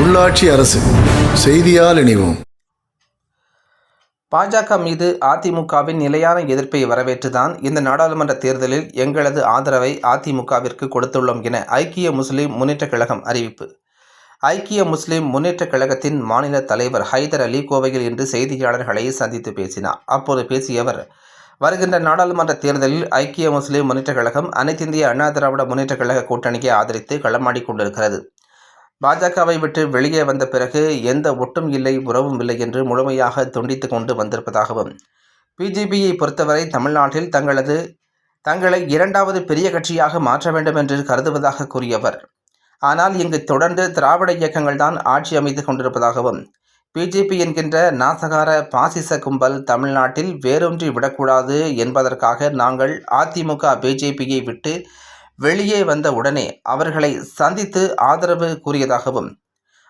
உள்ளாட்சி அரசு செய்தியால் இணைவோம். பாஜக மீது அதிமுகவின் நிலையான எதிர்ப்பை வரவேற்றுதான் இந்த நாடாளுமன்ற தேர்தலில் எங்களது ஆதரவை அதிமுகவிற்கு கொடுத்துள்ளோம் என ஐக்கிய முஸ்லிம் முன்னேற்றக் கழகம் அறிவிப்பு. ஐக்கிய முஸ்லிம் முன்னேற்றக் கழகத்தின் மாநில தலைவர் ஹைதர் அலி கோவையில் இன்று செய்தியாளர்களை சந்தித்து பேசினார். அப்போது பேசிய அவர் வருகின்ற நாடாளுமன்ற தேர்தலில் ஐக்கிய முஸ்லிம் முன்னேற்றக் கழகம் அனைத்திந்திய அண்ணா திராவிட முன்னேற்றக் கழக கூட்டணியை ஆதரித்து களமாடி கொண்டிருக்கிறது. பாஜகவை விட்டு வெளியே வந்த பிறகு எந்த ஒட்டும் இல்லை உறவும் இல்லை என்று முழுமையாக துண்டித்து கொண்டு வந்திருப்பதாகவும் பிஜேபியை பொறுத்தவரை தமிழ்நாட்டில் தங்களது தங்களை இரண்டாவது பெரிய கட்சியாக மாற்ற வேண்டும் என்று கருதுவதாக கூறியவர். ஆனால் இங்கு தொடர்ந்து திராவிட இயக்கங்கள் தான் ஆட்சி அமைத்து கொண்டிருப்பதாகவும் பிஜேபி என்கின்ற நாசகார பாசிச கும்பல் தமிழ்நாட்டில் வேரூன்றி விடக்கூடாது என்பதற்காக நாங்கள் அதிமுக பிஜேபியை விட்டு வெளியே வந்த உடனே அவர்களை சந்தித்து ஆதரவு கூறியதாகவும்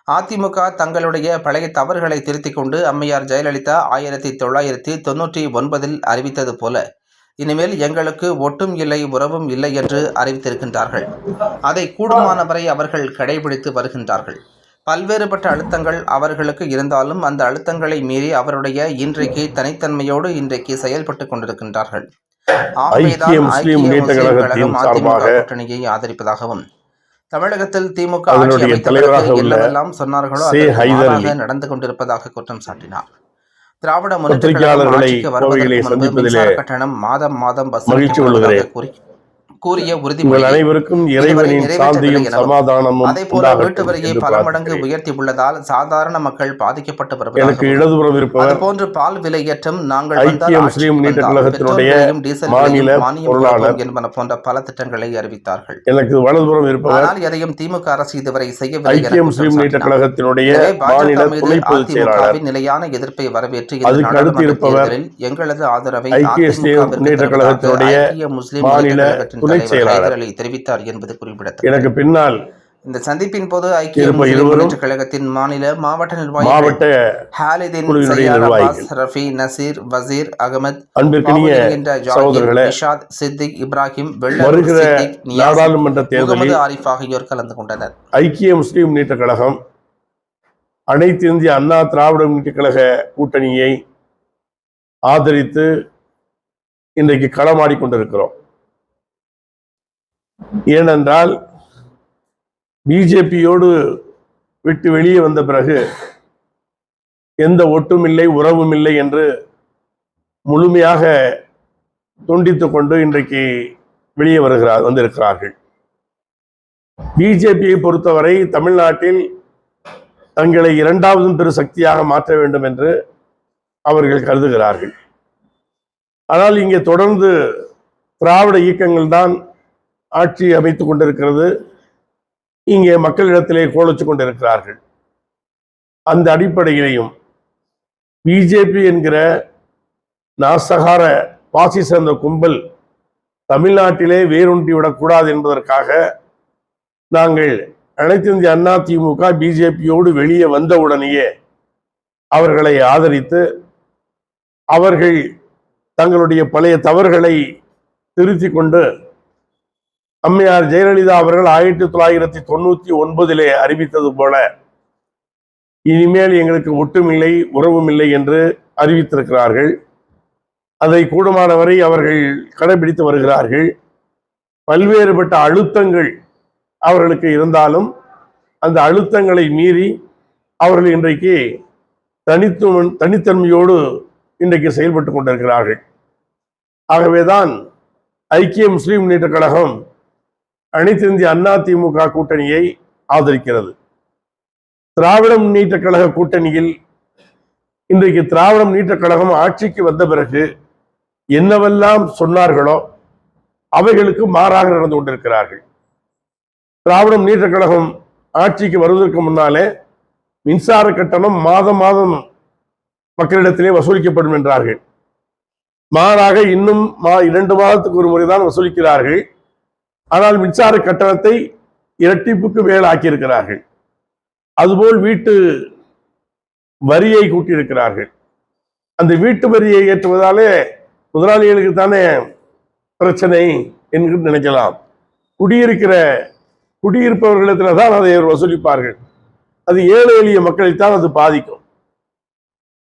அதிமுக தங்களுடைய பழைய தவறுகளை திருத்திக் கொண்டு அம்மையார் ஜெயலலிதா ஆயிரத்தி தொள்ளாயிரத்தி தொன்னூற்றி ஒன்பதில் அறிவித்தது போல இனிமேல் எங்களுக்கு ஒட்டும் இல்லை உறவும் இல்லை என்று அறிவித்திருக்கின்றார்கள். அதை கூடுமானவரை அவர்கள் கடைபிடித்து வருகின்றார்கள். பல்வேறுபட்ட அழுத்தங்கள் அவர்களுக்கு இருந்தாலும் அந்த அழுத்தங்களை மீறி அவருடைய இன்றைக்கு தனித்தன்மையோடு இன்றைக்கு செயல்பட்டு கொண்டிருக்கின்றார்கள். ஐக்கிய முஸ்லிம் முன்னேற்ற கழகத்தின் சார்பாக கூட்டணியை ஆதரிப்பதாகவும் தமிழகத்தில் திமுக அதனுடைய தலைவராக பிறகு உள்ள என்னவெல்லாம் சொன்னார்களோ. நடந்து கொண்டிருப்பதாக குற்றம் சாட்டினார் திராவிட முன்னேற்ற கழகம் வருவதற்கு முன்பு சந்திப்பதிலே மின்சார கட்டணம் மாதம் மாதம் கொள்கிறேன். கூறி கூறிய உங்கள் உறுதிமொழியை அனைவருக்கும் அதே போல வீட்டு உண்டாகட்டும் வரியை என்று பல மடங்கு. உயர்த்தி உள்ளதால் சாதாரண மக்கள் பாதிக்கப்பட்டு வருவதாகவும் இடதுபுறம் இருப்பவர் அதுபோன்று பால் விலையேற்றம் நாங்கள் என்பன போன்ற பல திட்டங்களை அறிவித்தார்கள். எனக்கு வலதுபுறம் இருப்பவர் ஆனால் எதையும் திமுக அரசு இதுவரை செய்யவில்லை நிலையான எதிர்ப்பை வரவேற்று எங்களது ஆதரவை முஸ்லிம் செயலாளர். அலி தெரிவித்தார் என்பது குறிப்பிடத்தக்கது எனக்கு பின்னால் இந்த சந்திப்பின் போது ஐக்கிய முஸ்லிம் கழகத்தின் மாநில மாவட்ட நிர்வாகிகள். ரஃபி நசீர் வசீர் அகமது நிஷாத் சித்திக் இப்ராஹிம் நாடாளுமன்ற தேர்தலில் ஆரிஃப் ஆகியோர் கலந்து கொண்டனர் ஐக்கிய முஸ்லிம் முன்னேற்ற கழகம் அனைத்து இந்திய அண்ணா திராவிட முன்னேற்ற கழக கூட்டணியை ஆதரித்து இன்றைக்கு களமாடிக் கொண்டிருக்கிறோம் ஏனென்றால் பிஜேபியோடு விட்டு வெளியே வந்த பிறகு எந்த ஒட்டுமில்லை உறவும் இல்லை என்று முழுமையாக துண்டித்துக் கொண்டு இன்றைக்கு வெளியே வருகிறார் வந்திருக்கிறார்கள். பிஜேபியை பொறுத்தவரை தமிழ்நாட்டில் தங்களை இரண்டாவதும் பெரு சக்தியாக மாற்ற வேண்டும் என்று அவர்கள் கருதுகிறார்கள். ஆனால் இங்கே தொடர்ந்து திராவிட இயக்கங்கள் தான் ஆட்சி அமைத்துக் கொண்டிருக்கிறது. இங்கே மக்களிடத்திலே கோலச்சு கொண்டிருக்கிறார்கள். அந்த அடிப்படையிலையும் பிஜேபி என்கிற நாசகார பாசி சேர்ந்த கும்பல் தமிழ்நாட்டிலே வேரூன்றி விடக்கூடாது என்பதற்காக நாங்கள் அனைத்து இந்திய அண்ணா திமுக பிஜேபியோடு வெளியே வந்தவுடனேயே அவர்களை ஆதரித்து அவர்கள் தங்களுடைய பழைய தவறுகளை திருத்தி கொண்டு அம்மையார் ஜெயலலிதா அவர்கள் ஆயிரத்தி தொள்ளாயிரத்தி தொண்ணூத்தி ஒன்பதிலே அறிவித்தது போல இனிமேல் எங்களுக்கு ஒட்டுமில்லை உறவுமில்லை என்று அறிவித்திருக்கிறார்கள். அதை கூடுமானவரை அவர்கள் கடைபிடித்து வருகிறார்கள். பல்வேறுபட்ட அழுத்தங்கள் அவர்களுக்கு இருந்தாலும் அந்த அழுத்தங்களை மீறி அவர்கள் இன்றைக்கு தனித்துவ தனித்தன்மையோடு இன்றைக்கு செயல்பட்டு கொண்டிருக்கிறார்கள். ஆகவேதான் ஐக்கிய முஸ்லீம் முன்னேற்ற கழகம் அனைத்து இந்திய அண்ணா திமுக கூட்டணியை ஆதரிக்கிறது. திராவிட முன்னேற்ற கழக கூட்டணியில் இன்றைக்கு திராவிட முன்னேற்ற கழகம் ஆட்சிக்கு வந்த பிறகு என்னவெல்லாம் சொன்னார்களோ அவைகளுக்கு மாறாக நடந்து கொண்டிருக்கிறார்கள். திராவிட முன்னேற்ற கழகம் ஆட்சிக்கு வருவதற்கு முன்னாலே மின்சார கட்டணம் மாதம் மாதம் மக்களிடத்திலே வசூலிக்கப்படும் என்றார்கள். மாறாக இன்னும் மா இரண்டு மாதத்துக்கு ஒரு முறைதான் வசூலிக்கிறார்கள். ஆனால் மின்சார கட்டணத்தை இரட்டிப்புக்கு மேல் ஆக்கியிருக்கிறார்கள் அதுபோல் வீட்டு வரியை கூட்டியிருக்கிறார்கள். அந்த வீட்டு வரியை ஏற்றுவதாலே முதலாளிகளுக்கு தானே பிரச்சனை என்று நினைக்கலாம். குடியிருக்கிற குடியிருப்பவர்களிடத்தில் தான் அதை வசூலிப்பார்கள். அது ஏழை எளிய மக்களைத்தான் அது பாதிக்கும்.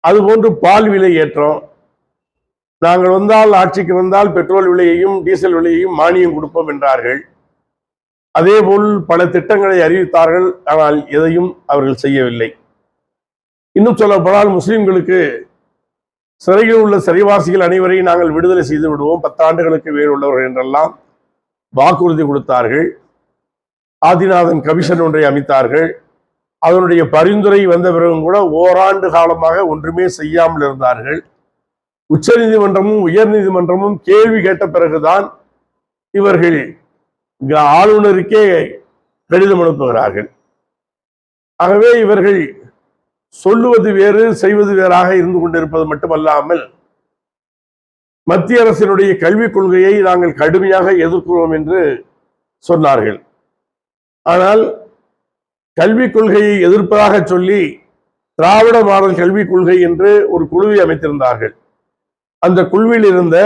அதுபோன்று பால் விலை ஏற்றம் நாங்கள் வந்தால் ஆட்சிக்கு வந்தால் பெட்ரோல் விலையையும் டீசல் விலையையும் மானியம் கொடுப்போம் என்றார்கள். அதேபோல் பல திட்டங்களை அறிவித்தார்கள் ஆனால் எதையும் அவர்கள் செய்யவில்லை. இன்னும் சொல்லப்போனால் முஸ்லிம்களுக்கு சிறையில் உள்ள சிறைவாசிகள் அனைவரையும் நாங்கள் விடுதலை செய்து விடுவோம். பத்தாண்டுகளுக்கு வேறு உள்ளவர்கள் என்றெல்லாம் வாக்குறுதி கொடுத்தார்கள். ஆதிநாதன் கமிஷன் ஒன்றை அமைத்தார்கள். அதனுடைய பரிந்துரை வந்த பிறகும் கூட ஓராண்டு காலமாக ஒன்றுமே செய்யாமல் இருந்தார்கள். உச்சநீதிமன்றமும் உயர்நீதிமன்றமும் கேள்வி கேட்ட பிறகுதான் இவர்கள் ஆளுநருக்கே கடிதம் அனுப்புகிறார்கள். ஆகவே இவர்கள் சொல்லுவது வேறு செய்வது வேறாக இருந்து கொண்டிருப்பது மட்டுமல்லாமல் மத்திய அரசினுடைய கல்விக் கொள்கையை நாங்கள் கடுமையாக எதிர்க்கிறோம் என்று சொன்னார்கள். ஆனால் கல்விக் கொள்கையை எதிர்ப்பதாக சொல்லி திராவிட மாடல் கல்விக் கொள்கை என்று ஒரு குழுவை அமைத்திருந்தார்கள். அந்த குழுவில் இருந்த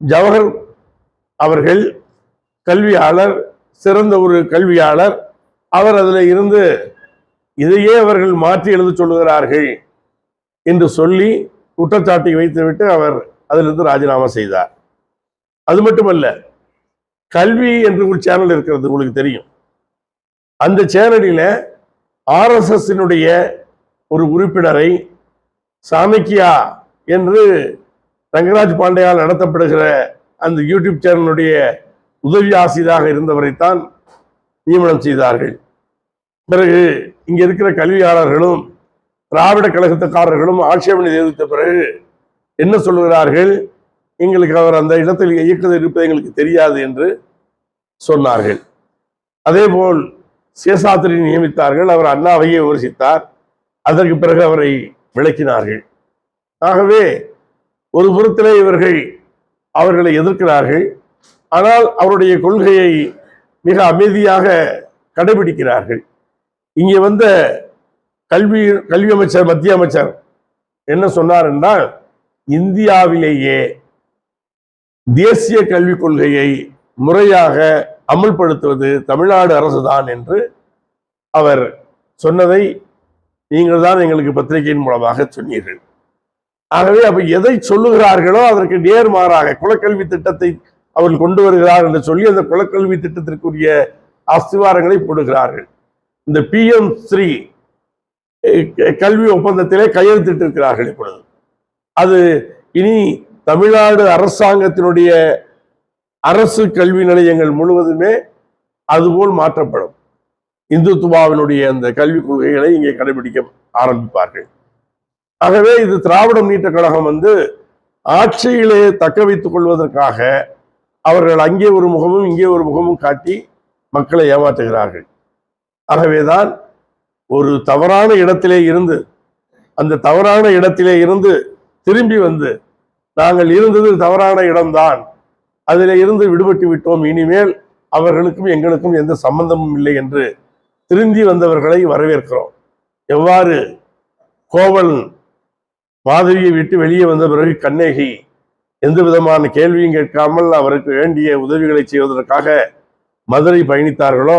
ஜவஹர் அவர்கள் கல்வியாளர் சிறந்த ஒரு கல்வியாளர் அவர் அதில் இருந்து இதையே அவர்கள் மாற்றி எழுத சொல்லுகிறார்கள் என்று சொல்லி குற்றச்சாட்டை வைத்துவிட்டு அவர் அதிலிருந்து ராஜினாமா செய்தார். அது மட்டுமல்ல கல்வி என்று ஒரு சேனல் இருக்கிறது உங்களுக்கு தெரியும். அந்த சேனலில் ஆர்எஸ்எஸ்னுடைய ஒரு உறுப்பினரை சாமிக்கியா என்று ரங்கராஜ் பாண்டேயால் நடத்தப்படுகிற அந்த யூடியூப் சேனலுடைய உதவி ஆசிரியராக இருந்தவரைத்தான் நியமனம் செய்தார்கள். பிறகு இங்கே இருக்கிற கல்வியாளர்களும் திராவிட கழகத்துக்காரர்களும் ஆட்சேபனை தெரிவித்த பிறகு என்ன சொல்லுகிறார்கள்? எங்களுக்கு அவர் அந்த இடத்தில் இயக்குதல் இருப்பது எங்களுக்கு தெரியாது என்று சொன்னார்கள். அதேபோல் சேசாத்திரி நியமித்தார்கள் அவர் அண்ணாவையே விமர்சித்தார் அதற்கு பிறகு அவரை விளக்கினார்கள். ஆகவே ஒரு புறத்திலே இவர்கள் அவர்களை எதிர்க்கிறார்கள். ஆனால் அவருடைய கொள்கையை மிக அமைதியாக கடைபிடிக்கிறார்கள். இங்கே வந்த கல்வி கல்வி அமைச்சர் மத்திய அமைச்சர் என்ன சொன்னார் என்றால் இந்தியாவிலேயே தேசிய கல்விக் கொள்கையை முறையாக அமல்படுத்துவது தமிழ்நாடு அரசுதான் என்று அவர் சொன்னதை நீங்கள் தான் எங்களுக்கு பத்திரிகையின் மூலமாக சொன்னீர்கள். ஆகவே அப்ப எதை சொல்லுகிறார்களோ அதற்கு நேர்மாறாக குலக்கல்வி திட்டத்தை அவர்கள் கொண்டு வருகிறார் என்று சொல்லி அந்த குலக்கல்வி திட்டத்திற்குரிய அஸ்திவாரங்களை போடுகிறார்கள். இந்த பி எம் ஸ்ரீ கல்வி ஒப்பந்தத்திலே கையெழுத்திட்டிருக்கிறார்கள் இப்பொழுது. அது இனி தமிழ்நாடு அரசாங்கத்தினுடைய அரசு கல்வி நிலையங்கள் முழுவதுமே அதுபோல் மாற்றப்படும். இந்துத்துவாவினுடைய அந்த கல்விக் கொள்கைகளை இங்கே கடைபிடிக்க ஆரம்பிப்பார்கள். ஆகவே இது திராவிட முன்னேற்ற கழகம் வந்து ஆட்சியிலே தக்க வைத்துக் கொள்வதற்காக அவர்கள் அங்கே ஒரு முகமும் இங்கே ஒரு முகமும் காட்டி மக்களை ஏமாற்றுகிறார்கள். ஆகவேதான் ஒரு தவறான இடத்திலே இருந்து அந்த தவறான இடத்திலே இருந்து திரும்பி வந்து நாங்கள் இருந்தது தவறான இடம்தான். அதில் இருந்து விடுபட்டு விட்டோம். இனிமேல் அவர்களுக்கும் எங்களுக்கும் எந்த சம்பந்தமும் இல்லை என்று திரும்பி வந்தவர்களை வரவேற்கிறோம். எவ்வாறு கோவலன் மாதவியை விட்டு வெளியே வந்த பிறகு கண்ணகி எந்த விதமான கேள்வியும் கேட்காமல் அவருக்கு வேண்டிய உதவிகளை செய்வதற்காக மதுரை பயணித்தார்களோ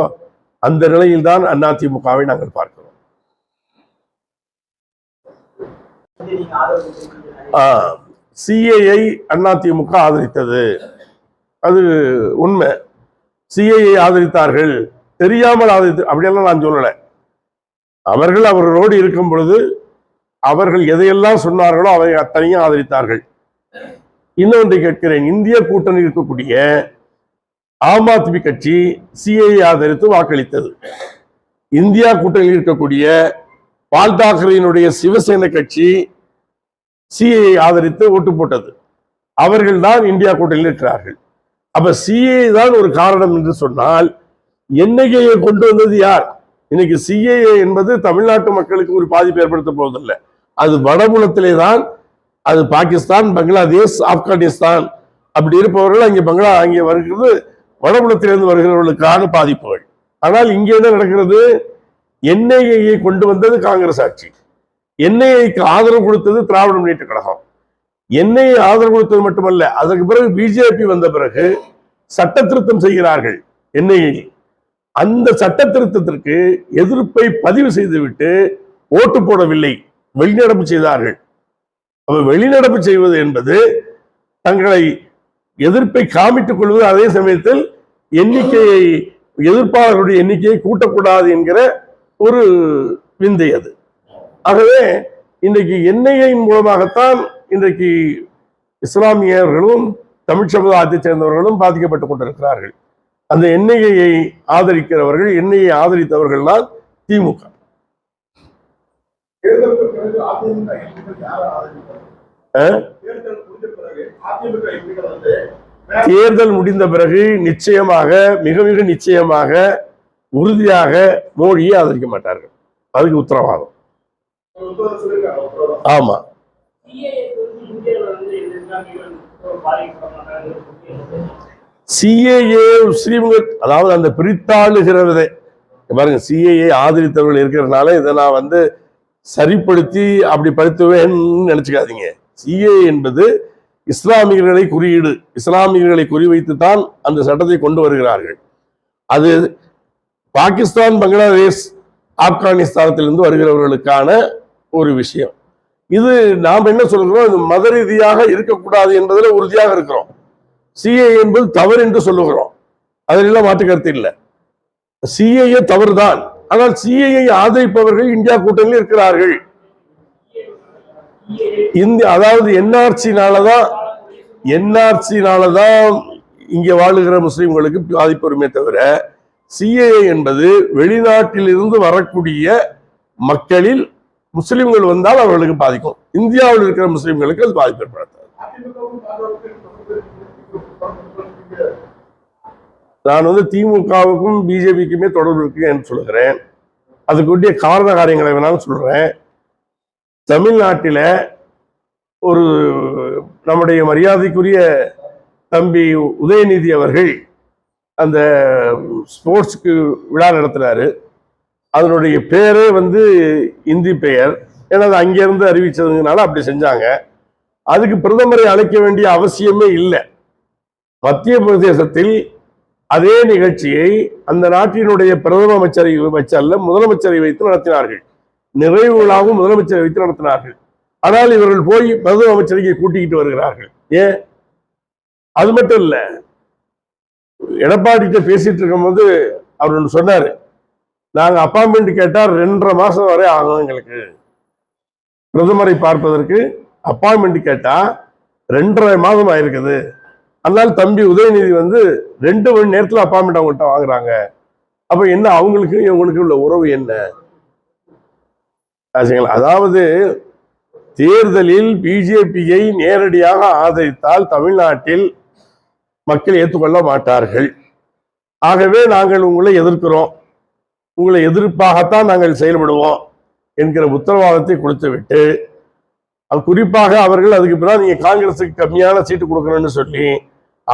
அந்த நிலையில்தான் அதிமுகவை நாங்கள் பார்க்கிறோம். சிஏஐ அதிமுக ஆதரித்தது. அது உண்மை. சிஏஐ ஆதரித்தார்கள். தெரியாமல் ஆதரித்து அப்படியெல்லாம் நான் சொல்லலை. அவர்கள் அவர்களோடு இருக்கும் பொழுது அவர்கள் எதையெல்லாம் சொன்னார்களோ அவை அத்தனையும் ஆதரித்தார்கள். இன்னொன்றை கேட்கிறேன். இந்திய கூட்டணி இருக்கக்கூடிய ஆம் ஆத்மி கட்சி சிஐ ஆதரித்து வாக்களித்தது. இந்தியா கூட்டணியில் இருக்கக்கூடிய பால் தாக்கரேயினுடைய சிவசேனை கட்சி சிஐ ஆதரித்து ஓட்டு போட்டது. அவர்கள் தான் இந்தியா கூட்டணியில் இருக்கிறார்கள். அப்ப சிஏ தான் ஒரு காரணம் என்று சொன்னால் என்ஐஏ கொண்டு வந்தது யார்? இன்னைக்கு சிஏஏ என்பது தமிழ்நாட்டு மக்களுக்கு ஒரு பாதிப்பு ஏற்படுத்த போவதில்லை. அது வடபுலத்திலே தான் அது பாகிஸ்தான் பங்களாதேஷ் ஆப்கானிஸ்தான் அப்படி இருப்பவர்கள் அங்கே பங்களா அங்கே வருகிறது வடபுலத்திலிருந்து வருகிறவர்களுக்கான பாதிப்புகள். ஆனால் இங்கே என்ன நடக்கிறது? என்ஐஏயை கொண்டு வந்தது காங்கிரஸ் ஆட்சி. என்ஐஏக்கு ஆதரவு கொடுத்தது திராவிட முன்னேற்ற கழகம். என்ஐஏ ஆதரவு கொடுத்தது மட்டுமல்ல அதற்கு பிறகு பிஜேபி வந்த பிறகு சட்ட திருத்தம் செய்கிறார்கள் என்ஐஏ அந்த சட்ட திருத்தத்திற்கு எதிர்ப்பை பதிவு செய்துவிட்டு ஓட்டு போடவில்லை. வெளிநடப்பு செய்தார்கள். அப்ப வெளிநடப்பு செய்வது என்பது தங்களை எதிர்ப்பை காமிட்டுக் கொள்வது அதே சமயத்தில் எண்ணிக்கையை எதிர்ப்பாளர்களுடைய எண்ணிக்கையை கூட்டக்கூடாது என்கிற ஒரு விந்தை அது. ஆகவே இன்றைக்கு எண்ணெயின் மூலமாகத்தான் இன்றைக்கு இஸ்லாமியர்களும் தமிழ் சமுதாயத்தைச் சேர்ந்தவர்களும் பாதிக்கப்பட்டுக் கொண்டிருக்கிறார்கள். அந்த எண்ணெயை ஆதரிக்கிறவர்கள் எண்ணெயை ஆதரித்தவர்கள் தான் திமுக? தேர்தல் முடிந்த பிறகு நிச்சயமாக மிக மிக நிச்சயமாக உறுதியாக மோடியை ஆதரிக்க மாட்டார்கள். அதுக்கு உத்தரவாதம். ஆமா. சிஏஏ ஸ்ரீமுகத் அதாவது அந்த பிரித்தாளுகிறதை பாருங்க சிஏஏ ஆதரித்தவர்கள் இருக்கிறதுனால இதை நான் வந்து சரிப்படுத்தி அப்படி படுத்துவேன்னு நினைச்சுக்காதீங்க. சிஏ என்பது இஸ்லாமியர்களை குறியீடு. இஸ்லாமியர்களை குறிவைத்து தான் அந்த சட்டத்தை கொண்டு வருகிறார்கள். அது பாகிஸ்தான் பங்களாதேஷ் ஆப்கானிஸ்தானத்திலிருந்து வருகிறவர்களுக்கான ஒரு விஷயம். இது நாம் என்ன சொல்கிறோம் இது மத ரீதியாக இருக்கக்கூடாது என்பதில் உறுதியாக இருக்கிறோம். சிஏ என்பது தவறு என்று சொல்லுகிறோம். அதிலெல்லாம் மாற்று கருத்து இல்லை. சிஏஏ தவறுதான். ஆனால் சிஏஏ ஆதரிப்பவர்கள் இந்தியா கூட்டணியில் இருக்கிறார்கள். இந்த அதாவது என்ஆர்சினாலதான் என்ஆர்சினாலதான் இங்க வாழுகிற முஸ்லிம்களுக்கு பாதிப்பு வருமே தவிர சிஏஏ என்பது வெளிநாட்டில் இருந்து வரக்கூடிய மக்களில் முஸ்லிம்கள் வந்தால் அவர்களுக்கு பாதிக்கும். இந்தியாவில் இருக்கிற முஸ்லிம்களுக்கு அது பாதிப்பு ஏற்படுத்தாது. நான் வந்து திமுகவுக்கும் பிஜேபிக்குமே தொடர்பு இருக்குன்னு சொல்கிறேன் சொல்லுகிறேன். அதுக்குரிய காரண காரியங்களை வேணாலும் சொல்கிறேன் தமிழ்நாட்டில் ஒரு நம்முடைய மரியாதைக்குரிய தம்பி உதயநிதி அவர்கள் அந்த ஸ்போர்ட்ஸ்க்கு விழா நடத்துகிறாரு அதனுடைய பேரே வந்து இந்தி பெயர். ஏன்னா அது அங்கேருந்து அறிவிச்சதுனால அப்படி செஞ்சாங்க. அதுக்கு பிரதமரை அழைக்க வேண்டிய அவசியமே இல்லை. மத்திய பிரதேசத்தில் அதே நிகழ்ச்சியை அந்த நாட்டினுடைய பிரதம அமைச்சரை வச்சல்ல முதலமைச்சரை வைத்து நடத்தினார்கள். நிறைவு விழாவும் முதலமைச்சரை வைத்து நடத்தினார்கள். ஆனால் இவர்கள் போய் பிரதம அமைச்சரை கூட்டிக்கிட்டு வருகிறார்கள். ஏன்? அது மட்டும் இல்ல எடப்பாடிட்ட பேசிட்டு இருக்கும்போது அவர் ஒன்று சொன்னாரு நாங்க அப்பாயின்மெண்ட் கேட்டால் ரெண்டரை மாசம் வரை ஆகும் எங்களுக்கு. பிரதமரை பார்ப்பதற்கு அப்பாயின்மெண்ட் கேட்டா ரெண்டரை மாதம் ஆயிருக்குது. அதனால தம்பி உதயநிதி வந்து ரெண்டு மணி நேரத்தில் அப்பாயின்மெண்ட் அவங்கள்ட்ட வாங்குறாங்க. அப்ப என்ன அவங்களுக்கு இவங்களுக்கு உள்ள உறவு என்ன? அதாவது தேர்தலில் பிஜேபியை நேரடியாக ஆதரித்தால் தமிழ்நாட்டில் மக்கள் ஏற்றுக்கொள்ள மாட்டார்கள். ஆகவே நாங்கள் உங்களை எதிர்க்கிறோம். உங்களை எதிர்ப்பாகத்தான் நாங்கள் செயல்படுவோம் என்கிற உத்தரவாதத்தை கொடுத்துவிட்டு அது குறிப்பாக அவர்கள் அதுக்கு பிறகு நீங்க காங்கிரஸுக்கு கம்மியான சீட்டு கொடுக்கணும்னு சொல்லி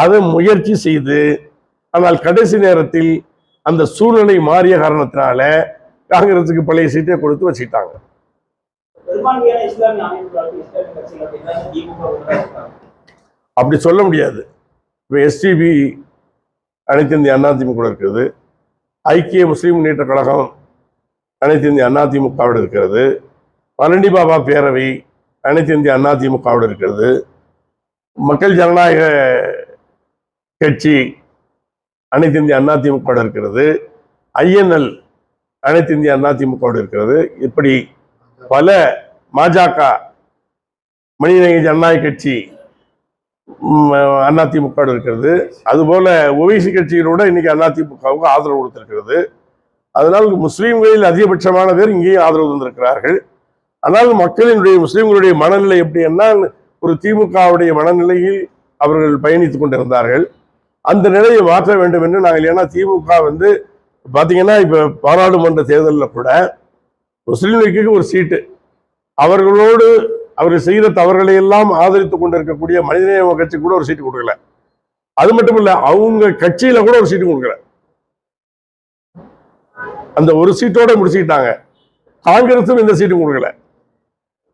அதை முயற்சி செய்து ஆனால் கடைசி நேரத்தில் அந்த சூழ்நிலை மாறிய காரணத்தினால காங்கிரஸுக்கு பழைய சீட்டை கொடுத்து திமுக உட்பட அப்படி சொல்ல முடியாது. இப்போ எஸ்டிபி அனைத்து இந்திய அதிமுக இருக்கிறது ஐக்கிய முஸ்லீம் முன்னேற்ற கழகம் அனைத்து இந்திய அதிமுகவோடு இருக்கிறது. பழனி பாபா பேரவை அனைத்து இந்திய அதிமுகவோடு இருக்கிறது. மக்கள் ஜனநாயக கட்சி அனைத்து இந்திய அண்ணா அதிமுகவோடு இருக்கிறது. ஐஎன்எல் அனைத்து இந்திய அதிமுகவோடு இருக்கிறது. இப்படி பல பாஜக மனிதநேய ஜனநாயக கட்சி அதிமுக இருக்கிறது. அதுபோல ஓவைசி கட்சிகளோட இன்னைக்கு அதிமுகவுக்கு ஆதரவு கொடுத்திருக்கிறது. அதனால் முஸ்லீம்களில் அதிகபட்சமான பேர் இங்கேயும் ஆதரவு தந்திருக்கிறார்கள். ஆனால் மக்களினுடைய முஸ்லீம்களுடைய மனநிலை எப்படி என்ன ஒரு திமுகவுடைய மனநிலையில் அவர்கள் பயணித்துக் கொண்டிருந்தார்கள். அந்த நிலையை மாற்ற வேண்டும் என்று நாங்கள் ஏன்னா திமுக வந்து பார்த்தீங்கன்னா இப்போ பாராளுமன்ற தேர்தலில் கூட முஸ்லீம் லீக்குக்கு ஒரு சீட்டு. அவர்களோடு அவர்கள் செய்த தவறுகளை எல்லாம் ஆதரித்து கொண்டிருக்கக்கூடிய மனிதநேய கட்சி கூட ஒரு சீட்டு கொடுக்கல. அது மட்டும் இல்லை அவங்க கட்சியில கூட ஒரு சீட்டு கொடுக்கல. அந்த ஒரு சீட்டோட முடிச்சுக்கிட்டாங்க. காங்கிரஸும் இந்த சீட்டு கொடுக்கல.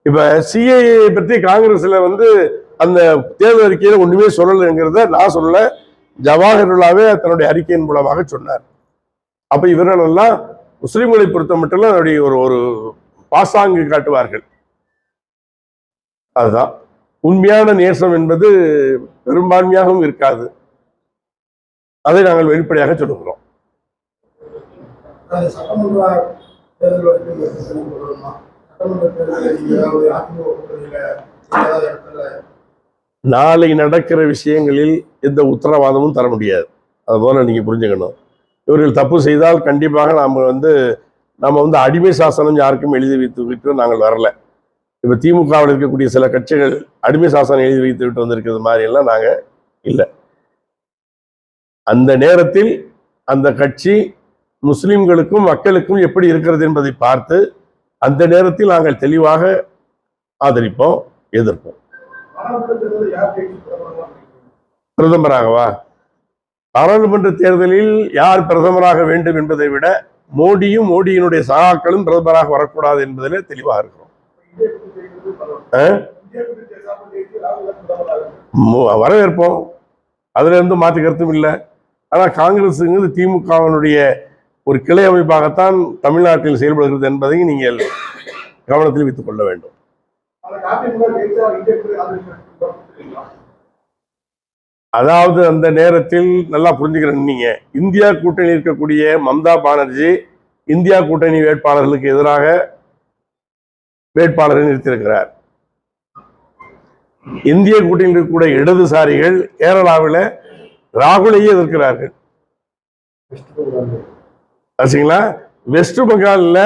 இப்ப சிஏஏ பத்தி காங்கிரஸ்ல வந்து அந்த தேர்தல் அறிக்கையில ஒண்ணுமே சொல்லலைங்கிறத நான் சொல்லலை. ஜவாஹர்லாவே தன்னுடைய அறிக்கையின் மூலமாக சொன்னார். அப்ப இவர்கள் எல்லாம் முஸ்லிம்களை பொறுத்த மட்டும் அதனுடைய ஒரு ஒரு பாசாங்கு காட்டுவார்கள். அதுதான். உண்மையான நேசம் என்பது பெரும்பான்மையாகவும் இருக்காது. அதை நாங்கள் வெளிப்படையாக சொல்லுகிறோம். சட்டமன்ற நாளை நடக்கிற விஷயங்களில் எந்த உத்தரவாதமும் தர முடியாது. அதுபோல் நீங்கள் புரிஞ்சுக்கணும். இவர்கள் தப்பு செய்தால் கண்டிப்பாக நாம் வந்து நம்ம வந்து அடிமை சாசனம் யாருக்கும் எழுதி வைத்து விட்டு நாங்கள் வரல. இப்போ திமுகவில் இருக்கக்கூடிய சில கட்சிகள் அடிமை சாசனம் எழுதி வைத்து விட்டு வந்திருக்கிறது மாதிரி எல்லாம் நாங்கள் இல்லை. அந்த நேரத்தில் அந்த கட்சி முஸ்லிம்களுக்கும் மக்களுக்கும் எப்படி இருக்கிறது என்பதை பார்த்து அந்த நேரத்தில் நாங்கள் தெளிவாக ஆதரிப்போம் எதிர்ப்போம். பிரதமராகவா? பாராளுமன்ற தேர்தலில் யார் பிரதமராக வேண்டும் என்பதை விட மோடியும் மோடியினுடைய சகாக்களும் பிரதமராக வரக்கூடாது என்பதிலே தெளிவாக இருக்கிறோம். வரவேற்போம். அதுல இருந்து மாற்று கருத்தும் இல்லை. ஆனா காங்கிரஸுங்கிறது திமுகவினுடைய ஒரு கிளை அமைப்பாகத்தான் தமிழ்நாட்டில் செயல்படுகிறது என்பதையும் நீங்கள் கவனத்தில் வைத்துக் கொள்ள வேண்டும். அதாவது அந்த நேரத்தில் நல்லா புரிஞ்சுக்கிறேன் நீங்க. இந்தியா கூட்டணி இருக்கக்கூடிய மம்தா பானர்ஜி இந்தியா கூட்டணி வேட்பாளர்களுக்கு எதிராக வேட்பாளரை நிறுத்தியிருக்கிறார். இந்திய கூட்டணியில் இருக்கக்கூடிய இடதுசாரிகள் கேரளாவில் ராகுலையே எதிர்க்கிறார்கள். ஆச்சுங்களா? வெஸ்ட் பெங்காலில்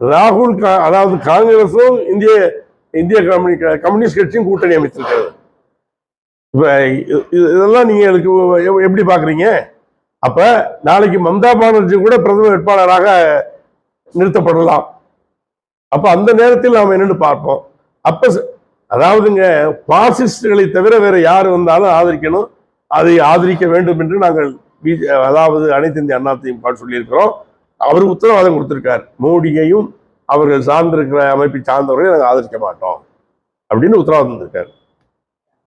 ராகுல் அதாவது காங்கிரஸும் இந்திய இந்திய கம்யூனி கம்யூனிஸ்ட் கட்சியும் கூட்டணி அமைத்திருக்கிறது இப்ப இது- இது- இதெல்லாம் நீங்க எனக்கு எப்படி பாக்குறீங்க? அப்ப நாளைக்கு மம்தா பானர்ஜி கூட பிரதம வேட்பாளராக நிறுத்தப்படலாம். அப்ப அந்த நேரத்தில் நாம் என்னன்னு பார்ப்போம். அப்ப அதாவதுங்க பாசிஸ்டுகளை தவிர வேற யார் வந்தாலும் ஆதரிக்கணும். அதை ஆதரிக்க வேண்டும் என்று நாங்கள் பிஜே அதாவது அனைத்து இந்திய அண்ணா திமுக சொல்லியிருக்கிறோம். அவர் உத்தரவாதம் கொடுத்திருக்கார். மோடியையும் அவர்கள் சார்ந்திருக்கிற அமைப்பை சார்ந்தவர்களை நாங்கள் ஆதரிக்க மாட்டோம் அப்படின்னு உத்தரவாதம் இருக்காரு